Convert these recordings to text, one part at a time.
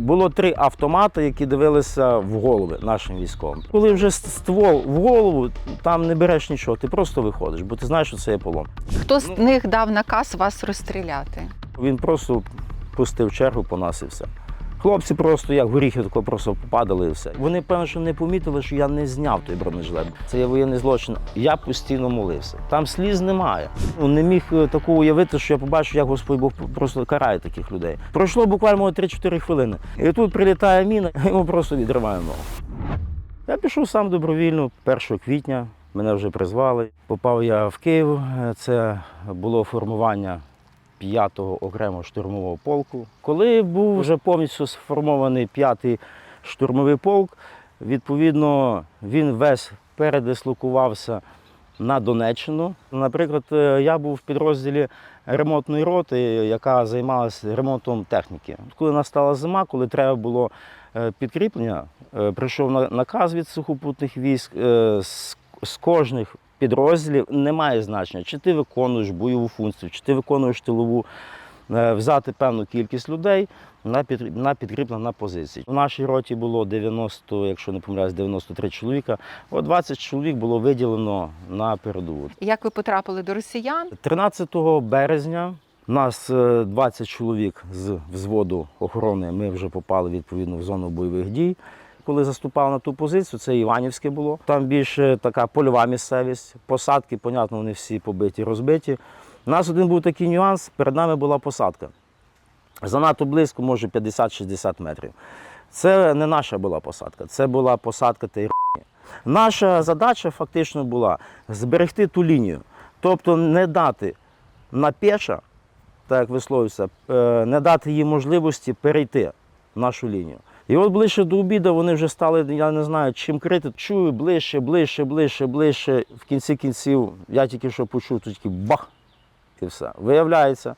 Було три автомати, які дивилися в голови нашим військовим. Коли вже ствол в голову, там не береш нічого, ти просто виходиш, бо ти знаєш, що це є полон. Хто з них дав наказ вас розстріляти? Він просто пустив чергу по нас і все. Хлопці просто як горіхи тако просто попадали і все. Вони певно, що не помітили, що я не зняв той бронежилет. Це є воєнний злочин. Я постійно молився. Там сліз немає. Ну, Не міг е, такого уявити, що я побачив, як Господь Бог просто карає таких людей. Пройшло буквально 3-4 хвилини. І тут прилітає міна, йому просто відриває ногу. Я пішов сам добровільно 1 квітня. Мене вже призвали. Попав я в Київ. Е, Це було формування 5-го окремого штурмового полку. Коли був вже повністю сформований 5-й штурмовий полк, відповідно, він весь передислокувався на Донеччину. Наприклад, е, я був в підрозділі ремонтної роти, яка займалася ремонтом техніки. Коли настала зима, коли треба було е, підкріплення, е, прийшов на- наказ від сухопутних військ з кожних підрозділів немає значення, чи ти виконуєш бойову функцію, чи ти виконуєш тилову, е, взяти певну кількість людей на, на підкріплення на позиції. У нашій роті було 90, якщо не помиляюсь, 93 чоловіка. От 20 чоловік було виділено на передову. Як ви потрапили до росіян? 13 березня нас е, 20 чоловік з взводу охорони. Ми вже попали відповідно в зону бойових дій. Коли заступав на ту позицію, це Іванівське було. Там більше така польова місцевість, посадки, понятно, вони всі побиті, розбиті. У нас один був такий нюанс, перед нами була посадка. Занадто близько, може 50-60 метрів. Це не наша була посадка, це була посадка тієї Наша задача фактично була зберегти ту лінію, тобто не дати на печа, так як висловився, е, не дати їй можливості перейти нашу лінію. І от ближче до обіду вони вже стали, я не знаю, чим крити. Чую ближче, ближче, ближче, ближче. В кінці кінців я тільки що почув, тільки бах, і все. Виявляється,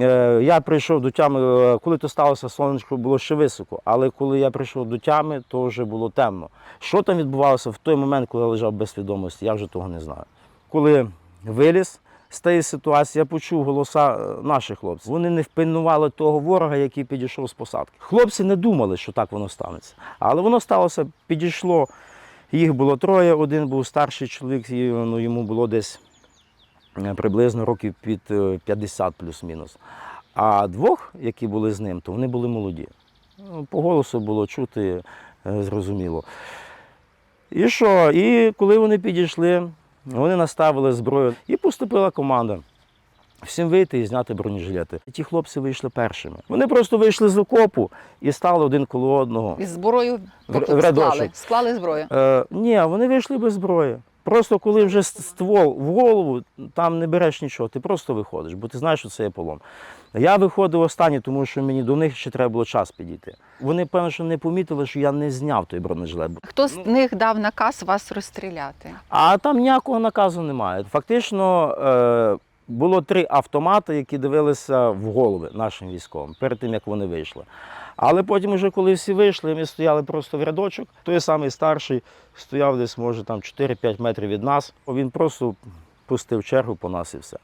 Е, Я прийшов до тями, е, коли то сталося, сонечко було ще високо, але коли я прийшов до тями, то вже було темно. Що там відбувалося в той момент, коли я лежав без свідомості, я вже того не знаю. Коли виліз з тієї ситуації, я почув голоса е, наших хлопців. Вони не впильнували того ворога, який підійшов з посадки. Хлопці не думали, що так воно станеться. Але воно сталося, підійшло. Їх було троє, один був старший чоловік, і, ну, йому було десь е, приблизно років під е, 50 плюс-мінус. А двох, які були з ним, то вони були молоді. Ну, По голосу було чути е, зрозуміло. І що? І коли вони підійшли, вони наставили зброю і поступила команда. Всім вийти і зняти бронежилети. Ті хлопці вийшли першими. Вони просто вийшли з окопу і стали один коло одного. І зброю В- тобто, в склали, склали зброю. Е, ні, вони вийшли без зброї. Просто коли вже ствол в голову, там не береш нічого, ти просто виходиш, бо ти знаєш, що це є полон. Я виходив останній, тому що мені до них ще треба було час підійти. Вони, певно, що не помітили, що я не зняв той бронежилет. Хто з них дав наказ вас розстріляти? А там ніякого наказу немає. Фактично е, було три автомати, які дивилися в голови нашим військовим перед тим, як вони вийшли. Але потім, уже коли всі вийшли, ми стояли просто в рядочок. Той самий старший стояв десь, може, там 4-5 метрів від нас. Він просто пустив чергу по нас і все.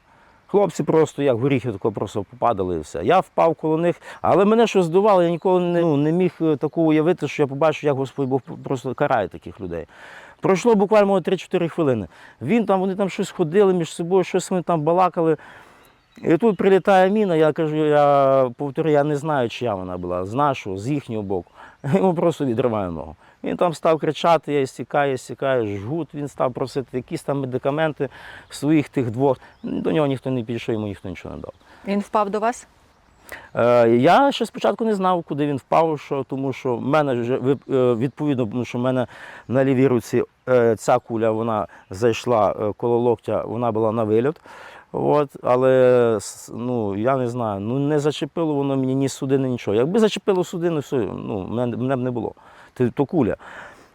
Хлопці просто як горіхи тако просто попадали і все. Я впав коло них, але мене що здувало, я ніколи не, ну, не міг е, такого уявити, що я побачив, як Господь Бог просто карає таких людей. Пройшло буквально 3-4 хвилини. Він там, вони там щось ходили між собою, щось вони там балакали. І тут прилітає міна, я кажу, я повторю, я не знаю, чия вона була, з нашого, з їхнього боку. Йому просто відриває ногу. Він там став кричати, я стікаю, стікаю, жгут, він став просити якісь там медикаменти своїх тих двох. До нього ніхто не підійшов, йому ніхто нічого не дав. Він впав до вас? Е, Я ще спочатку не знав, куди він впав, що, тому що в мене вже е, відповідно, тому що в мене на лівій руці е, ця куля вона зайшла коло локтя, вона була на вильот. От, але ну, я не знаю, ну не зачепило воно мені ні судини, нічого. Якби зачепило судину, все, ну, мене, мене б не було. То куля.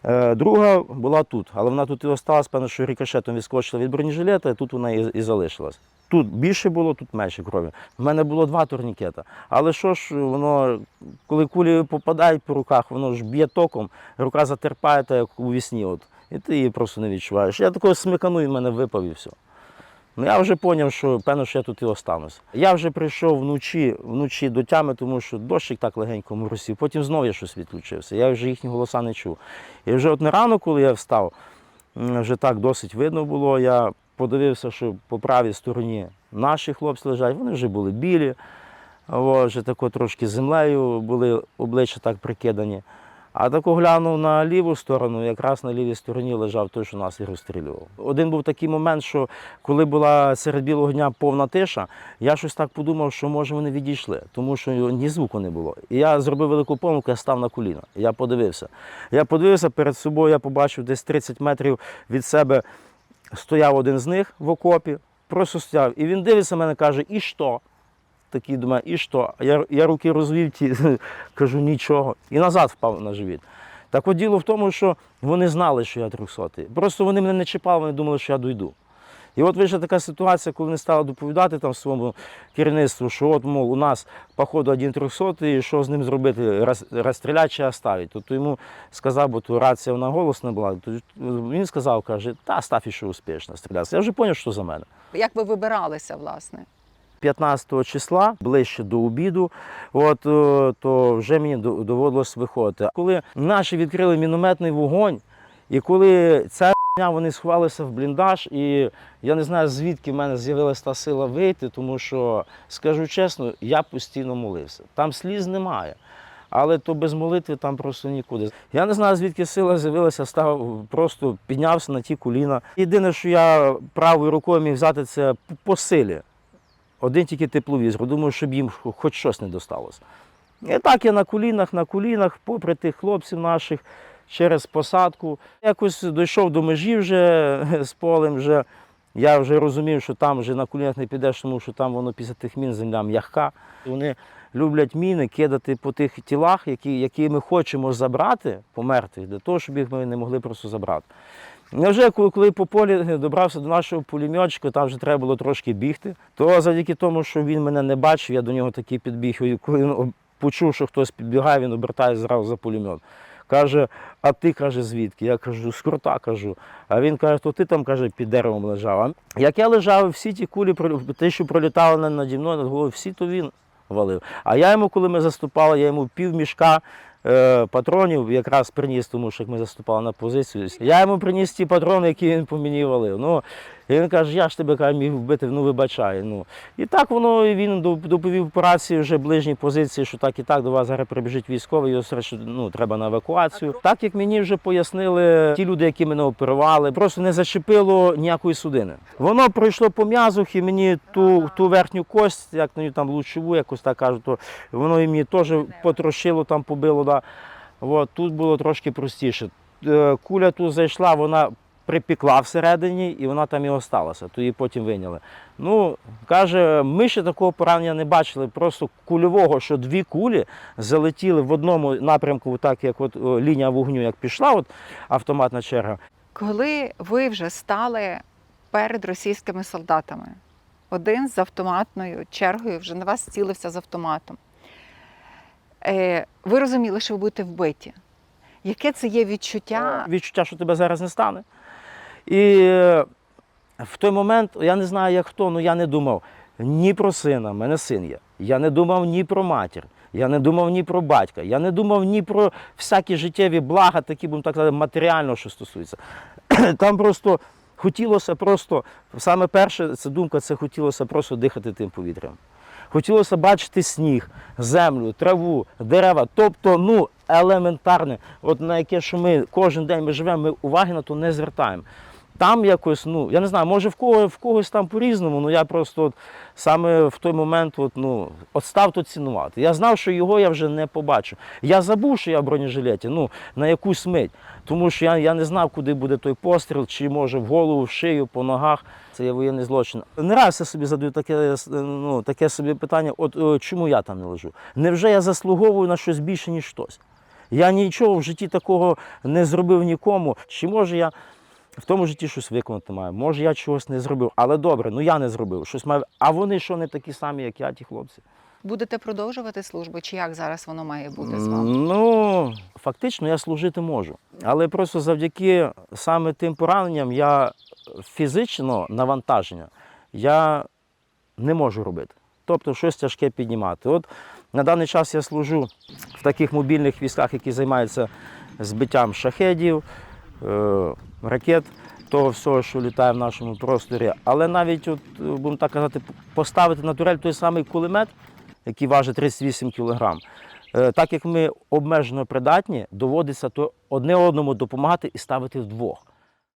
Е, Друга була тут, але вона тут і осталась, певно, що рикошетом відскочила від бронежилета, і тут вона і, і залишилась. Тут більше було, тут менше крові. В мене було два турнікета. Але що ж, воно, коли кулі попадають по руках, воно ж б'є током, рука затерпає, так як у вісні. От, і ти її просто не відчуваєш. Я такого смикану, і в мене випав і все. Ну я вже зрозумів, що певно, що я тут і останусь. Я вже прийшов вночі, вночі до тями, тому що дощик так легенько моросів. Потім знову я щось відключився. Я вже їхні голоса не чув. І вже от не рано, коли я встав, вже так досить видно було. Я подивився, що по правій стороні наші хлопці лежать, вони вже були білі, вже тако трошки землею були обличчя так прикидані. А тако глянув на ліву сторону, якраз на лівій стороні лежав той, що нас і розстрілював. Один був такий момент, що коли була серед білого дня повна тиша, я щось так подумав, що може вони відійшли, тому що ні звуку не було. І я зробив велику помилку, я став на коліна. Я подивився. Я подивився перед собою, я побачив десь 30 метрів від себе стояв один з них в окопі, просто стояв. І він дивиться мене каже, і що? Такий думає, і що? Я, я руки розвів, ті, кажу, нічого. І назад впав на живіт. Так от діло в тому, що вони знали, що я 300 Просто вони мене не чіпали, вони думали, що я дойду. І от вийшла така ситуація, коли вони стали доповідати там своєму керівництву, що от, мов, у нас, походу, один 300 і що з ним зробити, роз- розстріляти чи оставити. Тобто йому сказав, бо то рація вона голосна була, то він сказав, каже, та став ще успішно стрілятися. Я вже зрозумів, що за мене. Як ви вибиралися, власне? 15 числа, ближче до обіду, от, е, то вже мені доводилось виходити. Коли наші відкрили мінометний вогонь, і коли ця вони сховалися в бліндаж, і я не знаю, звідки в мене з'явилася та сила вийти, тому що, скажу чесно, я постійно молився. Там сліз немає. Але то без молитви там просто нікуди. Я не знаю, звідки сила з'явилася, став просто піднявся на ті коліна. Єдине, що я правою рукою міг взяти, це по силі. Один тільки тепловізор. Думаю, щоб їм хоч щось не досталося. І так я на колінах, на колінах, попри тих хлопців наших, через посадку. Якось дійшов до межі вже з полем. Вже. Я вже розумів, що там вже на колінах не підеш, тому що там воно після тих мін земля м'яка. Вони люблять міни кидати по тих тілах, які, які ми хочемо забрати, помертих, для того, щоб їх ми не могли просто забрати. Я вже коли, по полі добрався до нашого пулеметчика, там вже треба було трошки бігти, то завдяки тому, що він мене не бачив, я до нього такий підбіг. І коли він почув, що хтось підбігає, він обертає зразу за пулемет. Каже, а ти каже, звідки? Я кажу, з крута кажу. А він каже, то ти там каже, під деревом лежав. А як я лежав, всі ті кулі, те, що пролітали наді мною над головою, всі то він валив. А я йому, коли ми заступали, я йому пів мішка патронів якраз приніс, тому що ми заступали на позицію. Я йому приніс ті патрони, які він по валив. Ну, і він каже, я ж тебе каже, міг вбити, ну вибачай. Ну. І так воно і він доповів по рації вже ближній позиції, що так і так до вас зараз прибіжить військовий, його що, ну, треба на евакуацію. Так як мені вже пояснили ті люди, які мене оперували, просто не зачепило ніякої судини. Воно пройшло по м'язухі, мені ту, ту верхню кость, як на там лучову, якось так кажуть, то воно і мені теж потрошило, там побило. Да. От, тут було трошки простіше. Е, Куля тут зайшла, вона припікла всередині, і вона там і осталася, то її потім виняли. Ну, каже, ми ще такого поранення не бачили, просто кульового, що дві кулі залетіли в одному напрямку, так як от лінія вогню, як пішла, от автоматна черга. Коли ви вже стали перед російськими солдатами, один з автоматною чергою вже на вас цілився з автоматом. Е, ви розуміли, що ви будете вбиті. Яке це є відчуття? відчуття, що тебе зараз не стане. І е, в той момент, я не знаю, як хто, але я не думав ні про сина, в мене син є. Я не думав ні про матір, я не думав ні про батька, я не думав ні про всякі життєві блага, такі, будемо так казати, матеріально, що стосується. Там просто хотілося просто, саме перше, це думка, це хотілося просто дихати тим повітрям. Хотілося бачити сніг, землю, траву, дерева. Тобто, ну, елементарне, от на яке, що ми кожен день ми живемо, ми уваги на то не звертаємо. Там якось, ну, я не знаю, може в кого, в когось там по-різному, ну я просто от, саме в той момент от, ну, от став то цінувати. Я знав, що його я вже не побачу. Я забув, що я в бронежилеті, ну, на якусь мить. Тому що я, я не знав, куди буде той постріл, чи може в голову, в шию, по ногах. Це є воєнний злочин. Не раз я собі задаю таке, ну, таке собі питання: от е, чому я там не лежу? Невже я заслуговую на щось більше, ніж хтось? Я нічого в житті такого не зробив нікому. Чи може я в тому житті щось виконати маю? Може, я чогось не зробив, але добре, ну я не зробив. Щось маю. А вони що не такі самі, як я, ті хлопці? Будете продовжувати службу, чи як зараз воно має бути з вами? Ну, фактично я служити можу. Але просто завдяки саме тим пораненням я фізично навантаження я не можу робити. Тобто щось тяжке піднімати. От на даний час я служу в таких мобільних військах, які займаються збиттям шахедів, ракет, того всього, що літає в нашому просторі. Але навіть, от, е, будемо так казати, поставити на турель той самий кулемет, який важить 38 кг. Е, Так як ми обмежено придатні, доводиться то одне одному допомагати і ставити вдвох.